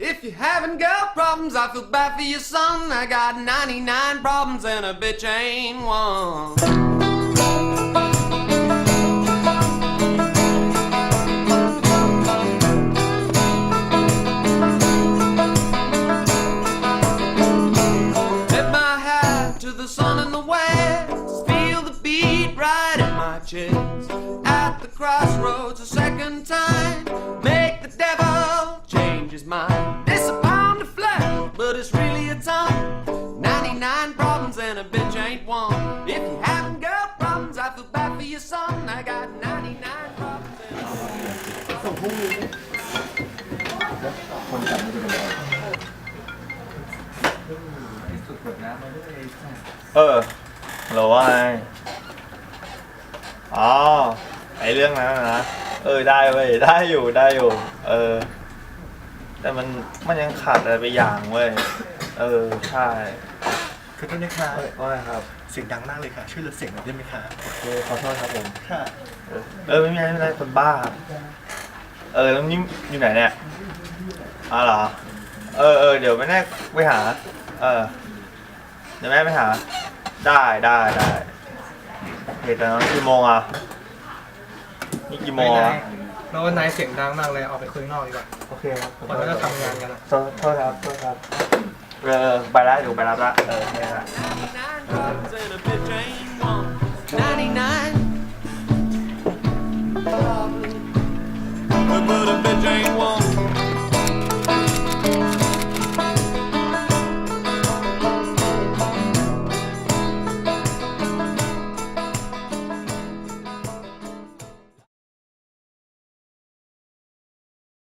If you haven't got problems, I feel bad for your son. I got 99 problems and a bitch ain't one. Tip my hat to the sun in the west. Feel the beat right in my chest. At the crossroads a second time. His mind. It's a pound of flesh, but it's really a ton. 99 problems and a bitch ain't one. If you haven't got problems, I feel bad for your son. I got 99 problems and a bitch ain't one. เออฮัลโหลว่าไงอ๋อไอเรื่องนั้นนะ เออได้เว้ยได้อยู่ได้อยู่ เออ แต่มันมันยังขาดอะไรไปอย่างเว้ย เออ ใช่ขอโทษนะคะเฮ้ยว่าไงครับ เสียงดังมากเลยค่ะ ช่วยลดเสียงหน่อยได้ไหมคะโอเคขอโทษครับผม ค่ะเออเออไม่มีอะไรไม่เป็นไรคนบ้า เออแล้วนี่อยู่ไหนเนี่ยอ๋อเหรอ เออเออเดี๋ยวแม่แน่ไปหา เออ เดี๋ยวแม่ไปหา ได้ได้ได้โอเคแต่ตอนนี้กี่โมงอะ นี่กี่โมงอะ แล้วนายเสียงดังมากเลยออกไปคุยข้างนอกดีกว่าโอเคครับคนก็จะทำงานกันอะโทษโทษครับโทษครับเออไปแล้วเดี๋ยวไปรับละเออโอเคครับ99 problems and a bitch ain't one. 99